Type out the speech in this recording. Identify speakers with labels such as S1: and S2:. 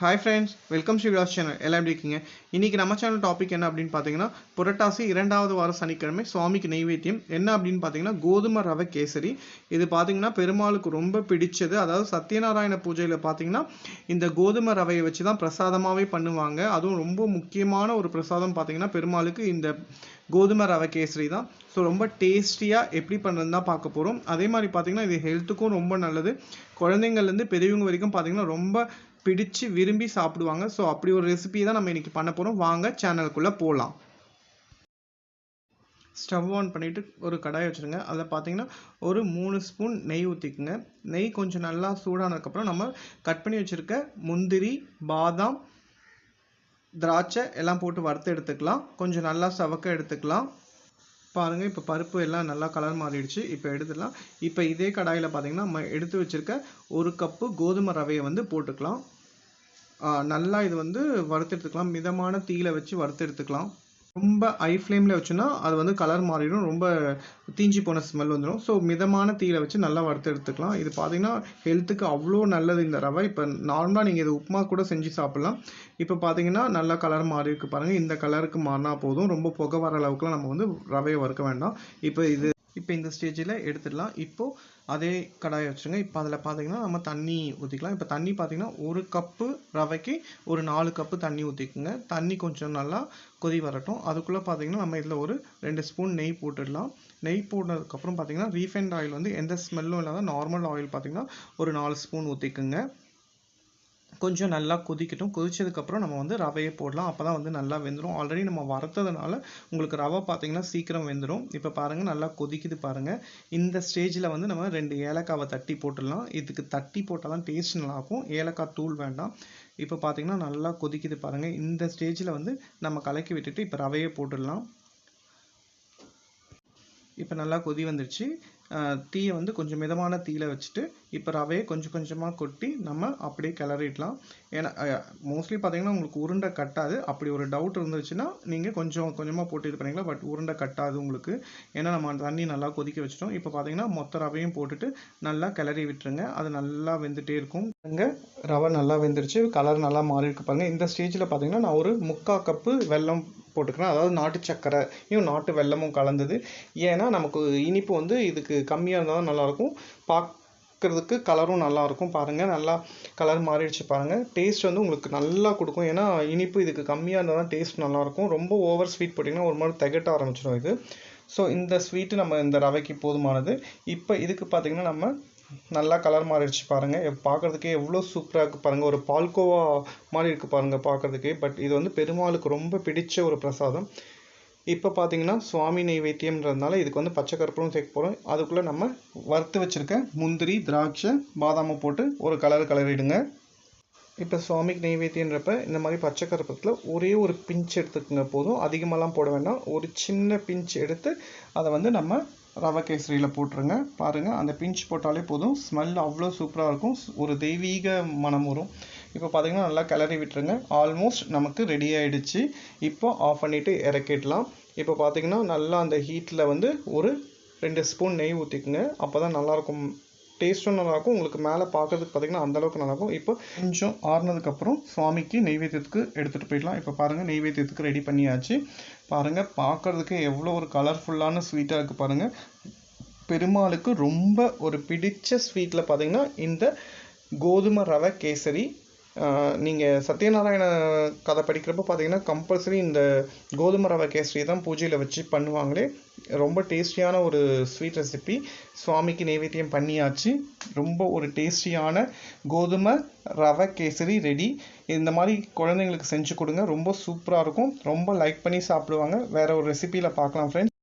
S1: Hi friends welcome Srivilas channel எல்லாம் எப்படி இருக்கீங்க? இன்றைக்கி நம்ம சேனல் டாபிக் என்ன அப்படின்னு பார்த்தீங்கன்னா புரட்டாசி இரண்டாவது வாரம் சனிக்கிழமை சுவாமிக்கு நைவேத்தியம். என்ன அப்படின்னு பார்த்தீங்கன்னா கோதுமை ரவை கேசரி. இது பார்த்தீங்கன்னா பெருமாளுக்கு ரொம்ப பிடிச்சது. அதாவது சத்யநாராயண பூஜையில் பார்த்தீங்கன்னா இந்த கோதுமை ரவையை வச்சு தான் பிரசாதமாகவே பண்ணுவாங்க. அதுவும் ரொம்ப முக்கியமான ஒரு பிரசாதம் பார்த்தீங்கன்னா பெருமாளுக்கு இந்த கோதுமை ரவை கேசரி தான். ஸோ ரொம்ப டேஸ்டியாக எப்படி பண்ணுறதுன்னு தான் பார்க்க போகிறோம் அதே மாதிரி பார்த்தீங்கன்னா இது ஹெல்த்துக்கும் ரொம்ப நல்லது. குழந்தைங்கள்லேருந்து பெரியவங்க வரைக்கும் பார்த்தீங்கன்னா ரொம்ப பிடிச்சு விரும்பி சாப்பிடுவாங்க. ஸோ அப்படி ஒரு ரெசிபி தான் நம்ம இன்றைக்கி பண்ண போகிறோம் வாங்க சேனலுக்குள்ளே போகலாம் ஸ்டவ் ஆன் பண்ணிவிட்டு ஒரு கடாய் வச்சுருங்க. அதில் பார்த்தீங்கன்னா ஒரு மூணு ஸ்பூன் நெய் ஊற்றிக்குங்க நெய் கொஞ்சம் நல்லா சூடானதுக்கப்புறம் நம்ம கட் பண்ணி வச்சுருக்க முந்திரி பாதாம் திராட்சை எல்லாம் போட்டு வறுத்து எடுத்துக்கலாம். கொஞ்சம் நல்லா சவக்க எடுத்துக்கலாம். பாருங்கள் இப்போ பருப்பு எல்லாம் நல்லா கலர் மாறிடுச்சு. இப்போ எடுத்துடலாம். இப்போ இதே கடாயில் பார்த்திங்கன்னா நம்ம எடுத்து வச்சுருக்க ஒரு கப்பு கோதுமை ரவையை வந்து போட்டுக்கலாம். நல்லா இது வந்து வறுத்து எடுத்துக்கலாம். மிதமான தீயில வச்சு வறுத்து எடுத்துக்கலாம். ரொம்ப ஐ ஃப்ளேமில் வச்சோன்னா அது வந்து கலர் மாறிடும். ரொம்ப தீஞ்சி போன ஸ்மெல் வந்துடும் ஸோ மிதமான தீயில வச்சு நல்லா வறுத்து எடுத்துக்கலாம். இது பார்த்தீங்கன்னா ஹெல்த்துக்கு அவ்வளோ நல்லது இந்த ரவை. இப்போ நார்மலாக நீங்கள் இது உப்புமா கூட செஞ்சு சாப்பிட்லாம். இப்போ பார்த்தீங்கன்னா நல்லா கலர் மாறி இருக்கு பாருங்கள் இந்த கலருக்கு மாறினா போதும். ரொம்ப புகை வர அளவுக்குலாம் நம்ம வந்து ரவையை வறுக்க வேண்டாம். இப்போ இது இப்போ இந்த ஸ்டேஜில் எடுத்துடலாம். இப்போது அதே கடாயை வச்சுருங்க. இப்போ அதில் பார்த்தீங்கன்னா நம்ம தண்ணி ஊற்றிக்கலாம் இப்போ தண்ணி பார்த்தீங்கன்னா ஒரு கப்பு ரவைக்கு ஒரு நாலு கப்பு தண்ணி ஊற்றிக்குங்க தண்ணி கொஞ்சம் நல்லா கொதி வரட்டும். அதுக்குள்ளே பார்த்தீங்கன்னா நம்ம இதில் ஒரு ரெண்டு ஸ்பூன் நெய் போட்டுடலாம். நெய் போட்டதுக்கப்புறம் பார்த்தீங்கன்னா ரீஃபைண்ட் ஆயில் வந்து எந்த ஸ்மெல்லும் இல்லாத நார்மல் ஆயில் பார்த்தீங்கன்னா ஒரு நாலு ஸ்பூன் ஊற்றிக்குங்க கொஞ்சம் நல்லா கொதிக்கட்டும். கொதிச்சதுக்கப்புறம் நம்ம வந்து ரவையை போடலாம். அப்போ தான் வந்து நல்லா வெந்துடும் ஆல்ரெடி நம்ம வறுத்ததுனால உங்களுக்கு ரவை பார்த்திங்கன்னா சீக்கிரம் வெந்துடும் இப்போ பாருங்கள் நல்லா கொதிக்குது பாருங்கள் இந்த ஸ்டேஜில் வந்து நம்ம ரெண்டு ஏலக்காவை தட்டி போட்டுடலாம். இதுக்கு தட்டி போட்டால் தான் டேஸ்ட் நல்லாயிருக்கும். ஏலக்காய் தூள் வேண்டாம். இப்போ பார்த்திங்கன்னா நல்லா கொதிக்குது பாருங்கள் இந்த ஸ்டேஜில் வந்து நம்ம கலக்கி விட்டுட்டு இப்போ ரவையை போட்டுடலாம். இப்போ நல்லா கொதி வந்துடுச்சு தீயை வந்து கொஞ்சம் மிதமான தீயில வச்சுட்டு இப்போ ரவையை கொஞ்சம் கொஞ்சமாக கொட்டி நம்ம அப்படியே கிளறிடலாம். ஏன்னா மோஸ்ட்லி பார்த்தீங்கன்னா உங்களுக்கு உருண்டை கட்டாது. அப்படி ஒரு டவுட் இருந்துச்சுன்னா நீங்கள் கொஞ்சம் கொஞ்சமாக போட்டு இது பண்ணிக்கலாம். பட் உருண்டை கட்டாது உங்களுக்கு. ஏன்னா நம்ம தண்ணி நல்லா கொதிக்க வச்சிட்டோம். இப்போ பார்த்தீங்கன்னா மொத்த ரவையும் போட்டுட்டு நல்லா கிளறி விட்டுருங்க. அது நல்லா வெந்துட்டே இருக்கும். இங்கே ரவை நல்லா வெந்துருச்சு. கலர் நல்லா மாறி இருக்கு பாருங்கள் இந்த ஸ்டேஜில் பார்த்தீங்கன்னா நான் ஒரு முக்கால் கப்பு வெல்லம் போட்டுக்கலாம். அதாவது நாட்டு சர்க்கரையும் நாட்டு வெல்லமும் கலந்தது. ஏன்னா நமக்கு இனிப்பு வந்து இதுக்கு கம்மியாக இருந்தால் தான் நல்லாயிருக்கும். பார்க்குறதுக்கு கலரும் நல்லாயிருக்கும் பாருங்கள் நல்லா கலர் மாறிடுச்சு பாருங்கள் டேஸ்ட் வந்து உங்களுக்கு நல்லா கொடுக்கும். ஏன்னா இனிப்பு இதுக்கு கம்மியாக இருந்தால் தான் டேஸ்ட் நல்லாயிருக்கும். ரொம்ப ஓவர் ஸ்வீட் போட்டிங்கன்னா ஒரு மாதிரி திகட்ட ஆரம்பிச்சிடும் இது. ஸோ இந்த ஸ்வீட்டு நம்ம இந்த ரவைக்கு போதுமானது. இப்போ இதுக்கு பார்த்தீங்கன்னா நம்ம நல்லா கலர் மாறிடுச்சு பாருங்கள் பார்க்குறதுக்கே பார்க்கறதுக்கே எவ்வளோ சூப்பராக இருக்குது பாருங்கள் ஒரு பால்கோவா மாதிரி இருக்குது பாருங்கள் பார்க்கறதுக்கே பட் இது வந்து பெருமாளுக்கு ரொம்ப பிடிச்ச ஒரு பிரசாதம். இப்போ பார்த்தீங்கன்னா சுவாமி நைவேத்தியம்ன்றதுனால இதுக்கு வந்து பச்சை கற்பூரம் சேர்க்க போகிறோம் அதுக்குள்ளே நம்ம வறுத்து வச்சுருக்க முந்திரி திராட்சை பாதாமை போட்டு ஒரு கலர் கலரிடுங்க. இப்போ சுவாமிக்கு நெய்வேத்தியன்றப்ப இந்த மாதிரி பச்சை கருப்பத்தில் ஒரே ஒரு பிஞ்ச் எடுத்துக்கோங்க போதும். அதிகமாகலாம் போட வேண்டாம். ஒரு சின்ன பிஞ்ச் எடுத்து அதை வந்து நம்ம ரவை கேசரியில் போட்டுருங்க. பாருங்கள் அந்த பிஞ்ச் போட்டாலே போதும். ஸ்மெல் அவ்வளோ சூப்பராக இருக்கும். ஒரு தெய்வீக மனம் வரும். இப்போ பார்த்திங்கன்னா நல்லா கிளறி விட்டுருங்க. ஆல்மோஸ்ட் நமக்கு ரெடி ஆகிடுச்சு இப்போ ஆஃப் பண்ணிவிட்டு இறக்கிடலாம். இப்போ பார்த்தீங்கன்னா நல்லா அந்த ஹீட்டில் வந்து ஒரு ரெண்டு ஸ்பூன் நெய் ஊற்றிக்குங்க அப்போ தான் நல்லாயிருக்கும் டேஸ்ட்டும் நல்லாயிருக்கும். உங்களுக்கு மேலே பார்க்கறதுக்கு பார்த்தீங்கன்னா அந்த அளவுக்கு நல்லாயிருக்கும். இப்போ கொஞ்சம் ஆறுனதுக்கப்புறம் சுவாமிக்கு நெய்வேத்தியத்துக்கு எடுத்துகிட்டு போயிடலாம். இப்போ பாருங்கள் நெய்வேத்தியத்துக்கு ரெடி பண்ணியாச்சு. பாருங்கள் பார்க்குறதுக்கு எவ்வளோ ஒரு கலர்ஃபுல்லான ஸ்வீட்டாக இருக்குது பாருங்கள் பெருமாளுக்கு ரொம்ப ஒரு பிடித்த ஸ்வீட்டில் பார்த்திங்கன்னா இந்த கோதுமை ரவை கேசரி நீங்கள் சத்யநாராயண கதை படிக்கிறப்ப பார்த்தீங்கன்னா கம்பல்சரி இந்த கோதுமை ரவை கேசரி தான் பூஜையில் வச்சு பண்ணுவாங்களே. ரொம்ப டேஸ்டியான ஒரு ஸ்வீட் ரெசிபி சுவாமிக்கு நைவேத்தியம் பண்ணியாச்சு. ரொம்ப ஒரு டேஸ்டியான கோதுமை ரவை கேசரி ரெடி இந்த மாதிரி குழந்தைங்களுக்கு செஞ்சு கொடுங்க. ரொம்ப சூப்பராக இருக்கும். ரொம்ப லைக் பண்ணி சாப்பிடுவாங்க. வேற ஒரு ரெசிபியில் பார்க்கலாம் ஃப்ரெண்ட்ஸ்